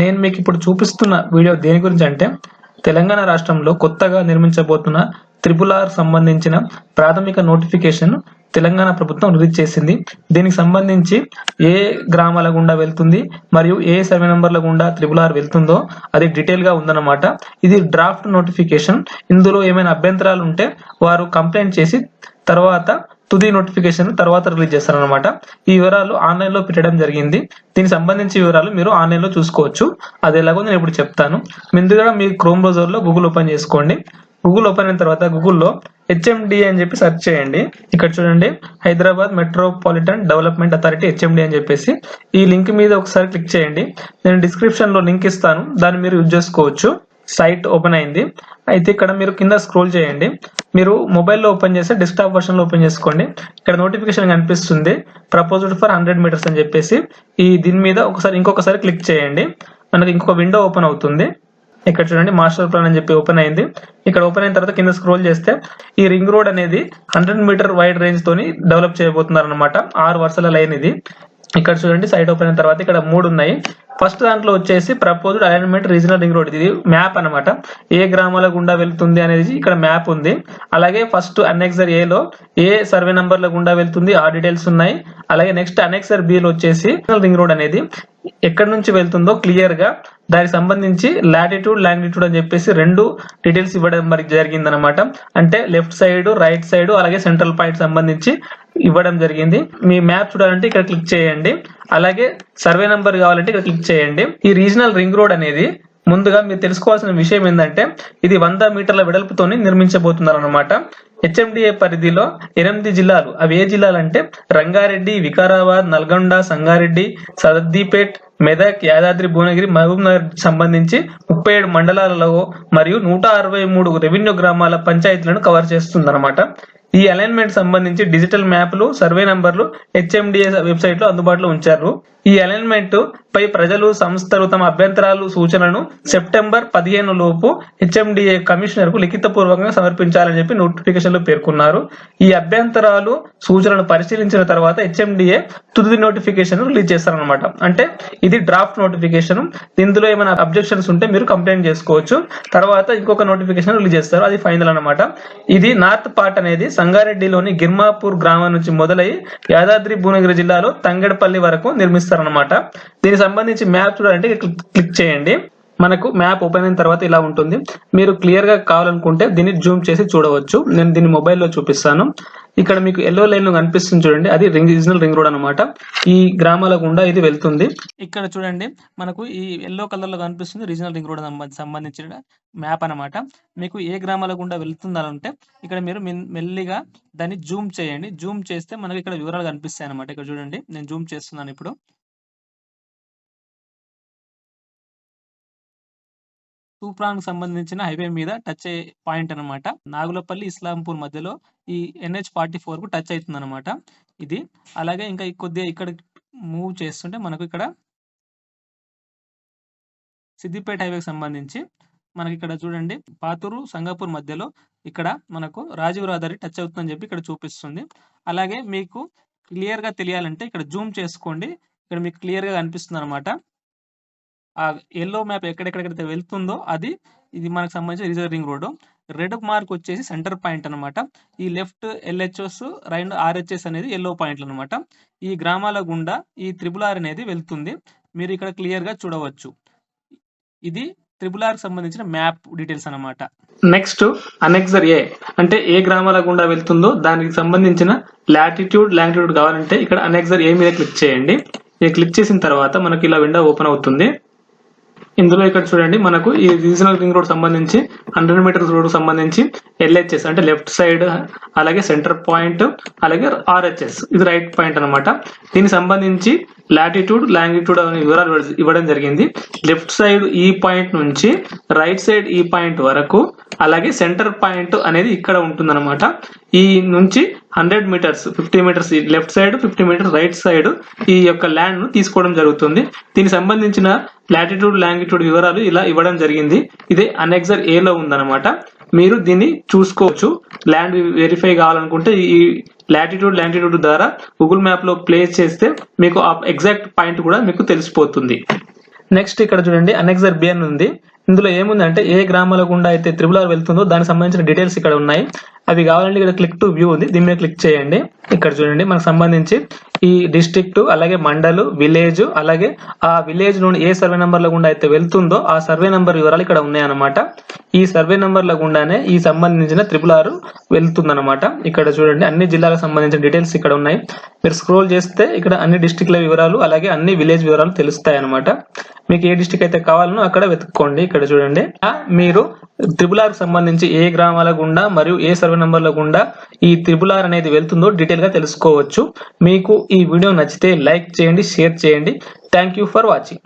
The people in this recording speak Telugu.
నేను మీకు ఇప్పుడు చూపిస్తున్న వీడియో దేని గురించి అంటే తెలంగాణ రాష్ట్రంలో కొత్తగా నిర్మించబోతున్న త్రిపుల్ ఆర్ సంబంధించిన ప్రాథమిక నోటిఫికేషన్ తెలంగాణ ప్రభుత్వం రిలీజ్ చేసింది. దీనికి సంబంధించి ఏ గ్రామాల గుండా వెళ్తుంది మరియు ఏ సర్వే నెంబర్ల గుండా త్రిపుల్ ఆర్ వెళ్తుందో అది డీటెయిల్గా ఉందన్నమాట. ఇది డ్రాఫ్ట్ నోటిఫికేషన్. ఇందులో ఏమైనా అభ్యంతరాలు ఉంటే వారు కంప్లైంట్ చేసి తర్వాత తుది నోటిఫికేషన్ తర్వాత రిలీజ్ చేస్తారనమాట ఈ వివరాలు ఆన్లైన్లో పెట్టడం జరిగింది. దీనికి సంబంధించి వివరాలు మీరు ఆన్లైన్లో చూసుకోవచ్చు. అది ఎలాగో నేను ఇప్పుడు చెప్తాను. ముందుగా మీ క్రోమ్ బ్రౌజర్లో గూగుల్ ఓపెన్ చేసుకోండి. గూగుల్ ఓపెన్ అయిన తర్వాత గూగుల్లో హెచ్ఎండి అని చెప్పి సెర్చ్ చేయండి. ఇక్కడ చూడండి Hyderabad metropolitan development authority HMD అని చెప్పేసి ఈ లింక్ మీద ఒకసారి క్లిక్ చేయండి. నేను డిస్క్రిప్షన్లో లింక్ ఇస్తాను. దాన్ని మీరు యూజ్ చేసుకోవచ్చు. సైట్ ఓపెన్ అయింది. అయితే ఇక్కడ మీరు కింద స్క్రోల్ చేయండి. మీరు మొబైల్లో ఓపెన్ చేస్తే డెస్క్టాప్ వర్షన్లో ఓపెన్ చేసుకోండి. ఇక్కడ నోటిఫికేషన్ కనిపిస్తుంది. ప్రపోజ్డ్ ఫర్ హండ్రెడ్ మీటర్స్ అని చెప్పేసి ఈ దీని మీద ఒకసారి ఇంకొకసారి క్లిక్ చేయండి. మనకి ఇంకొక విండో ఓపెన్ అవుతుంది. ఇక్కడ చూడండి మాస్టర్ ప్లాన్ అని చెప్పి ఓపెన్ అయింది. ఇక్కడ ఓపెన్ అయిన తర్వాత కింద స్క్రోల్ చేస్తే ఈ రింగ్ రోడ్ అనేది హండ్రెడ్ మీటర్ వైడ్ రేంజ్ తోని డెవలప్ చేయబోతున్నారు అనమాట ఆరు వరుసల లైన్ ఇది. ఇక్కడ చూడండి సైట్ ఓపెన్ అయిన తర్వాత ఇక్కడ మూడు ఉన్నాయి. ఫస్ట్ దాంట్లో వచ్చేసి proposed alignment regional ring road ఇది మ్యాప్ అన్నమాట. ఏ గ్రామాల గుండా వెళ్తుంది అనేది ఇక్కడ మ్యాప్ ఉంది. అలాగే ఫస్ట్ అనెక్సర్ ఏ లో ఏ సర్వే నంబర్ల గుండా వెళ్తుంది ఆ డీటెయిల్స్ ఉన్నాయి. అలాగే నెక్స్ట్ అనెక్సర్ బి లో వచ్చేసి రింగ్ రోడ్ అనేది ఎక్కడి నుంచి వెళ్తుందో క్లియర్గా దానికి సంబంధించి లాటిట్యూడ్ లాంగిట్యూడ్ అని చెప్పేసి రెండు డీటెయిల్స్ ఇవ్వడం మరి జరిగిందనమాట అంటే లెఫ్ట్ సైడ్ రైట్ సైడ్ అలాగే సెంట్రల్ పాయింట్ సంబంధించి ఇవ్వడం జరిగింది. మీ మ్యాప్ చూడాలంటే ఇక్కడ క్లిక్ చేయండి. అలాగే సర్వే నంబర్ కావాలంటే ఇక్కడ క్లిక్ చేయండి. ఈ రీజనల్ రింగ్ రోడ్ అనేది ముందుగా మీరు తెలుసుకోవాల్సిన విషయం ఏంటంటే ఇది వంద మీటర్ల వెడల్పుతోని నిర్మించబోతున్నారు అనమాట హెచ్ఎండిఏ పరిధిలో ఎనిమిది జిల్లాలు. అవి ఏ జిల్లాలు అంటే రంగారెడ్డి వికారాబాద్ నల్గొండ సంగారెడ్డి సదద్దీపేట్ మెదక్ యాదాద్రి భువనగిరి మహబూబ్ నగర్ సంబంధించి ముప్పై ఏడు మండలాలలో మరియు నూట అరవై మూడు రెవెన్యూ గ్రామాల పంచాయతీలను కవర్ చేస్తుందన్నమాట. ఈ అలైన్మెంట్ సంబంధించి డిజిటల్ మ్యాప్లు సర్వే నంబర్లు హెచ్ఎండిఏ వెబ్సైట్లో అందుబాటులో ఉంచారు. ఈ అలైన్మెంట్ పై ప్రజలు సంస్థలు తమ అభ్యంతరాలు సూచనలను సెప్టెంబర్ పదిహేను లోపు హెచ్ఎండిఏ కమిషనర్కు లిఖిత పూర్వకంగా సమర్పించాలని చెప్పి నోటిఫికేషన్లో పేర్కొన్నారు. ఈ అభ్యంతరాలు సూచనలను పరిశీలించిన తర్వాత హెచ్ఎండిఏ తుది నోటిఫికేషన్ రిలీజ్ చేస్తారనమాట అంటే ఇది డ్రాఫ్ట్ నోటిఫికేషన్ ఇందులో ఏమైనా అబ్జెక్షన్స్ ఉంటే మీరు కంప్లైంట్ చేసుకోవచ్చు. తర్వాత ఇంకొక నోటిఫికేషన్ రిలీజ్ చేస్తారు. అది ఫైనల్ అనమాట ఇది నార్త్ పార్ట్ అనేది సంగారెడ్డిలోని గిర్మాపూర్ గ్రామం నుంచి మొదలై యాదాద్రి భువనగిరి జిల్లాలో తంగెడపల్లి వరకు నిర్మిస్తారనమాట దీనికి సంబంధించి మ్యాప్ చూడాలంటే క్లిక్ క్లిక్ చేయండి. మనకు మ్యాప్ ఓపెన్ అయిన తర్వాత ఇలా ఉంటుంది. మీరు క్లియర్గా కావాలనుకుంటే దీన్ని జూమ్ చేసి చూడవచ్చు. నేను దీన్ని మొబైల్లో చూపిస్తాను. ఇక్కడ మీకు ఎల్లో లైన్లో కనిపిస్తుంది చూడండి. అది రింగ్ రీజనల్ రింగ్ రోడ్ అనమాట ఈ గ్రామాల గుండా ఇది వెళ్తుంది. ఇక్కడ చూడండి మనకు ఈ ఎల్లో కలర్లో కనిపిస్తుంది రీజనల్ రింగ్ రోడ్ సంబంధించిన మ్యాప్ అన్నమాట. మీకు ఏ గ్రామాల గుండా వెళ్తుందంటే ఇక్కడ మీరు మెల్లిగా దాన్ని జూమ్ చేయండి. జూమ్ చేస్తే మనకి ఇక్కడ వివరాలు కనిపిస్తాయి అనమాట ఇక్కడ చూడండి నేను జూమ్ చేస్తున్నాను ఇప్పుడు. తూప్రాన్ సంబంధించిన హైవే మీద టచ్ అయ్యే పాయింట్ అన్నమాట. నాగులపల్లి ఇస్లాంపూర్ మధ్యలో ఈ ఎన్హెచ్ ఫార్టీ ఫోర్కు టచ్ అవుతుంది అనమాట ఇది. అలాగే ఇంకా ఈ కొద్దిగా ఇక్కడ మూవ్ చేస్తుంటే మనకు ఇక్కడ సిద్దిపేట హైవేకి సంబంధించి మనకి ఇక్కడ చూడండి పాతూరు సంగపూర్ మధ్యలో ఇక్కడ మనకు రాజీవ్ రహదారి టచ్ అవుతుందని చెప్పి ఇక్కడ చూపిస్తుంది. అలాగే మీకు క్లియర్గా తెలియాలంటే ఇక్కడ జూమ్ చేసుకోండి. ఇక్కడ మీకు క్లియర్గా కనిపిస్తుంది అనమాట ఆ ఎల్లో మ్యాప్ ఎక్కడెక్కడైతే వెళ్తుందో అది ఇది మనకు సంబంధించిన reserve ring road red mark వచ్చేసి సెంటర్ పాయింట్ అన్నమాట. ఈ లెఫ్ట్ ఎల్హెచ్ఎస్ రైట్ ఆర్హెచ్ఎస్ అనేది ఎల్లో పాయింట్లు అన్నమాట. ఈ గ్రామాల గుండా ఈ త్రిబుల్ ఆర్ అనేది వెళ్తుంది. మీరు ఇక్కడ క్లియర్గా చూడవచ్చు. ఇది త్రిబుల్ ఆర్ సంబంధించిన మ్యాప్ డీటెయిల్స్ అన్నమాట. నెక్స్ట్ అనెక్సర్ ఏ అంటే ఏ గ్రామాల గుండా వెళ్తుందో దానికి సంబంధించిన లాటిట్యూడ్ లాంగిట్యూడ్ కావాలంటే ఇక్కడ అనెక్సర్ ఏ మీద క్లిక్ చేయండి. ఇది క్లిక్ చేసిన తర్వాత మనకి ఇలా విండో ఓపెన్ అవుతుంది. ఇందులో ఇక్కడ చూడండి మనకు ఈ రీజనల్ రింగ్ రోడ్ సంబంధించి హండ్రెడ్ మీటర్స్ రోడ్ సంబంధించి ఎల్హెచ్ఎస్ అంటే లెఫ్ట్ సైడ్ అలాగే సెంటర్ పాయింట్ అలాగే ఆర్హెచ్ఎస్ ఇది రైట్ పాయింట్ అనమాట దీనికి సంబంధించి లాటిట్యూడ్ లాంగిట్యూడ్ అనే వివరాలు ఇవ్వడం జరిగింది. లెఫ్ట్ సైడ్ ఈ పాయింట్ నుంచి రైట్ సైడ్ ఈ పాయింట్ వరకు అలాగే సెంటర్ పాయింట్ అనేది ఇక్కడ ఉంటుందన్నమాట. ఈ నుంచి hundred metres fifty metres left side fifty metres right side ఈ యొక్క ల్యాండ్ను తీసుకోవడం జరుగుతుంది. దీనికి సంబంధించిన లాటిట్యూడ్ లాంగిట్యూడ్ వివరాలు ఇలా ఇవ్వడం జరిగింది. ఇదే అనెక్సర్ ఏ లో ఉందన్నమాట. మీరు దీన్ని చూసుకోవచ్చు. ల్యాండ్ వెరిఫై కావాలనుకుంటే ఈ లాటిట్యూడ్ లాంగిట్యూడ్ ద్వారా గూగుల్ మ్యాప్లో ప్లేస్ చేస్తే మీకు ఆ ఎగ్జాక్ట్ పాయింట్ కూడా మీకు తెలిసిపోతుంది. నెక్స్ట్ ఇక్కడ చూడండి అనెక్సర్ బి అని ఉంది. ఇందులో ఏముందంటే ఏ గ్రామాల గుండా అయితే త్రిబుల్ ఆర్ వెళ్తుందో దానికి సంబంధించిన డీటెయిల్స్ ఇక్కడ ఉన్నాయి. అవి కావాలంటే ఇక్కడ క్లిక్ టు వ్యూ ఉంది. దీని మీద క్లిక్ చేయండి. ఇక్కడ చూడండి. మనకు సంబంధించి ఈ డిస్ట్రిక్ట్ అలాగే మండలు విలేజ్ అలాగే ఆ విలేజ్ నుండి ఏ సర్వే నంబర్ల గుండా అయితే వెళ్తుందో ఆ సర్వే నంబర్ వివరాలు ఇక్కడ ఉన్నాయన్నమాట. ఈ సర్వే నంబర్ల గుండానే ఈ సంబంధించిన త్రిపుల్ ఆర్ వెళ్తుందన్నమాట. ఇక్కడ చూడండి. అన్ని జిల్లాలకు సంబంధించిన డీటెయిల్స్ ఇక్కడ ఉన్నాయి. మీరు స్క్రోల్ చేస్తే ఇక్కడ అన్ని డిస్ట్రిక్ట్ల వివరాలు అలాగే అన్ని విలేజ్ వివరాలు తెలుస్తాయి అన్నమాట మీకు ఏ డిస్టిక్ అయితే కావాలనో అక్కడ వెతుక్కోండి. ఇక్కడ చూడండి. మీరు త్రిపుల్ ఆర్ సంబంధించి ఏ గ్రామాల గుండా మరియు ఏ సర్వే నంబర్ల గుండా ఈ త్రిపుల్ ఆర్ అనేది వెళ్తుందో డీటెయిల్గా తెలుసుకోవచ్చు. మీకు ఈ వీడియో నచ్చితే లైక్ చేయండి షేర్ చేయండి. Thank you for watching